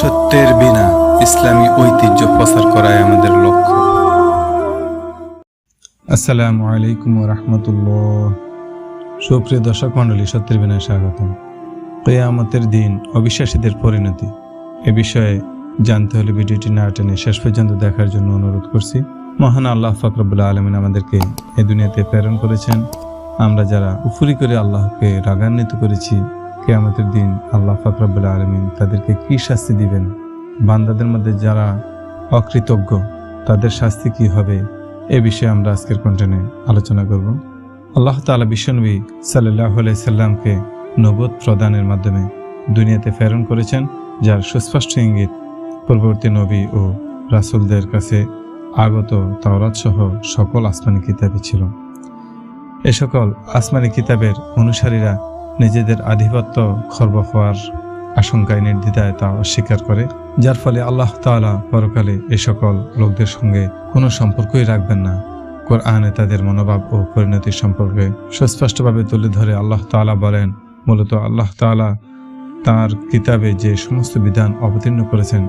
সত্যের বিনা ইসলামী ঐতিহ্য প্রচার করাই আমাদের লক্ষ্য। আসসালামু আলাইকুম রহমতুল্লাহ। সুপ্রিয় দর্শক মন্ডলী সত্যের বিনা স্বাগতম। কেয়ামতের দিন অবিশ্বাসীদের পরিণতি। এ বিষয়ে জানতে হলে ভিডিওটি না টেনে শেষ পর্যন্ত দেখার জন্য অনুরোধ করছি। মহান আল্লাহ ফকরবুল্লাহ আলমিন আমাদেরকে এ দুনিয়াতে প্রেরণ করেছেন। আমরা যারা উফুরি করে আল্লাহকে রাগান্বিত করেছি কেয়ামতের দিন আল্লাহ ফকরবুল্লাহ আলমিন তাদেরকে কি শাস্তি দিবেন? বান্দাদের মধ্যে যারা অকৃতজ্ঞ, তাদের শাস্তি কি হবে? এ বিষয়ে আমরা আজকের কন্টেন্টে আলোচনা করব। আল্লাহ তালা বিশ্বনবী সাল্লাহ সাল্লামকে নবদ প্রদানের মাধ্যমে দুনিয়াতে প্রেরণ করেছেন, যার সুস্পষ্ট ইঙ্গিত পূর্ববর্তী নবী ও রাসূলদের কাছে আগত তাওরাত সহ সকল আসমানি কিতাবে ছিল। এ সকল আসমানি কিতাবের অনুসারীরা নিজেদের আধিপত্য খর্ব হওয়ার আশঙ্কায় নির্দ্বিধায় তা অস্বীকার করে, যার ফলে আল্লাহ তাআলা পরকালে এ সকল লোকদের সঙ্গে কোনো সম্পর্কই রাখবেন না। কোরআনে তাদের মনোভাব ও পরিণতির সম্পর্কে সুস্পষ্টভাবে তুলে ধরে আল্লাহ তাআলা বলেন, মূলত আল্লাহ তাআলা তার কিতাবে যে সমস্ত বিধান অবতীর্ণ করেছেন,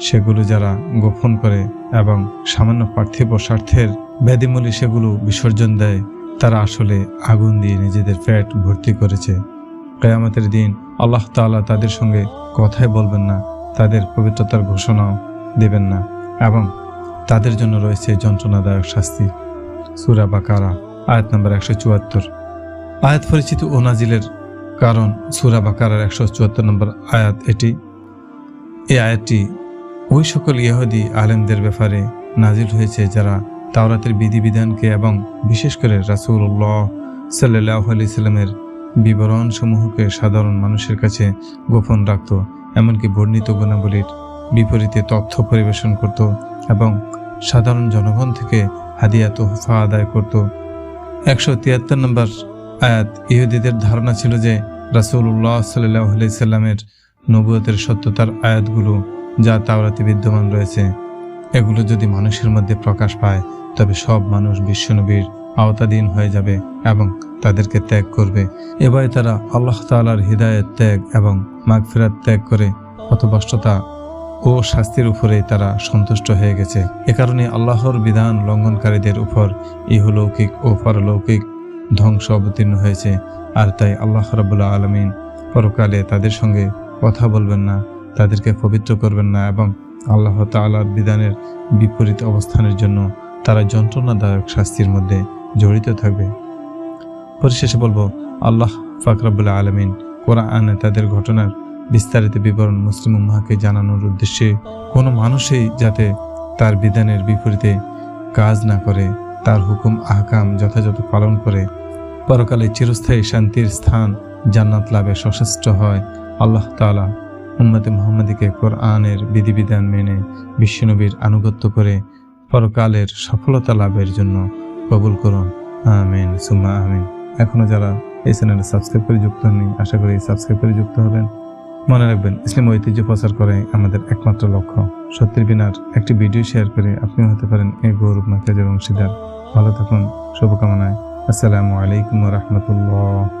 সেগুলো যারা গোপন করে এবং সামান্য পার্থিব স্বার্থের ব্যাধিমূলী সেগুলো বিসর্জন দেয় তারা আসলে আগুন দিয়ে নিজেদের ফ্যাট ভর্তি করেছে। কেয়ামতের দিন আল্লাহ তাআলা তাদের সঙ্গে কথাই বলবেন না, তাদের পবিত্রতার ঘোষণাও দেবেন না এবং তাদের জন্য রয়েছে যন্ত্রণাদায়ক শাস্তি। সুরা বাকারা, আয়াত নম্বর একশো চুয়াত্তর। আয়াত পরিচিত ও নাজিলের কারণ সুরা বাকারার একশো চুয়াত্তর নম্বর আয়াত এটি। এই আয়াতটি ওই সকল ইহুদি আলেমদের ব্যাপারে নাজিল হয়েছে যারা তাওরাতের বিধিবিধানকে এবং বিশেষ করে রাসূলুল্লাহ সাল্লাহ আলি সাল্লামের বিবরণ সমূহকে সাধারণ মানুষের কাছে গোপন রাখত, এমনকি বর্ণিত গুণাবলীর বিপরীতে তথ্য পরিবেশন করত এবং সাধারণ জনগণ থেকে হাদিয়া তোহফা আদায় করত। একশো তিয়াত্তর নম্বর আয়াত, ইহুদিদের ধারণা ছিল যে রাসূলুল্লাহ সাল্লাহ আলি সাল্লামের নবুয়তের সত্যতার আয়াতগুলো যা তাওরাতে বিদ্যমান রয়েছে। এগুলো যদি মানুষের মধ্যে প্রকাশ পায়, তবে সব মানুষ বিশ্বনবীর আওতাধীন হয়ে যাবে এবং তাদেরকে ত্যাগ করবে। এবার তারা আল্লাহ তাআলার হৃদায়ত ত্যাগ এবং মাগফিরাত ত্যাগ করে হতবাষ্টতা ও শাস্তির উপরে তারা সন্তুষ্ট হয়ে গেছে। এ কারণে আল্লাহর বিধান লঙ্ঘনকারীদের উপর ইহলৌকিক ও পারলৌকিক ধ্বংস অবতীর্ণ হয়েছে। আর তাই আল্লাহ রাবুল্লাহ আলমিন পরকালে তাদের সঙ্গে কথা বলবেন না, তাদেরকে পবিত্র করবেন না এবং আল্লাহ তাআলার বিধানের বিপরীত অবস্থানের জন্য তারা যন্ত্রণাদায়ক শাস্তির মধ্যে জড়িত থাকবে। পরিশেষে বলব, আল্লাহ ফাকরাবুল্লাহ আলমিন কোরআনে তাদের ঘটনার বিস্তারিত বিবরণ মুসলিম উম্মাহকে জানানোর উদ্দেশ্যে কোনো মানুষই যাতে তার বিধানের বিপরীতে কাজ না করে, তার হুকুম, আহকাম যথাযথ পালন করে, পরকালে চিরস্থায়ী শান্তির স্থান জান্নাত লাভে সশস্ত্র হয়। আল্লাহ তাআলা উম্মতে মোহাম্মদীকে কোরআনের বিধিবিধান মেনে বিশ্বনবীর আনুগত্য করে পরকালের সফলতা লাভের জন্য কবুল করুন। আমিন, সুম্মা আমিন। এখনও যারা এই চ্যানেলে সাবস্ক্রাইব করে যুক্ত হননি, আশা করি সাবস্ক্রাইব করে যুক্ত হবেন। মনে রাখবেন, ইসলাম ঐতিহ্য প্রচার করে আমাদের একমাত্র লক্ষ্য, সত্যের বিনার একটি ভিডিও শেয়ার করে আপনিও হতে পারেন এই গৌরব নাকাজের অংশীদার ভালো থাকুন, শুভকামনায়। আসসালামু আলাইকুম রহমতুল্লাহ।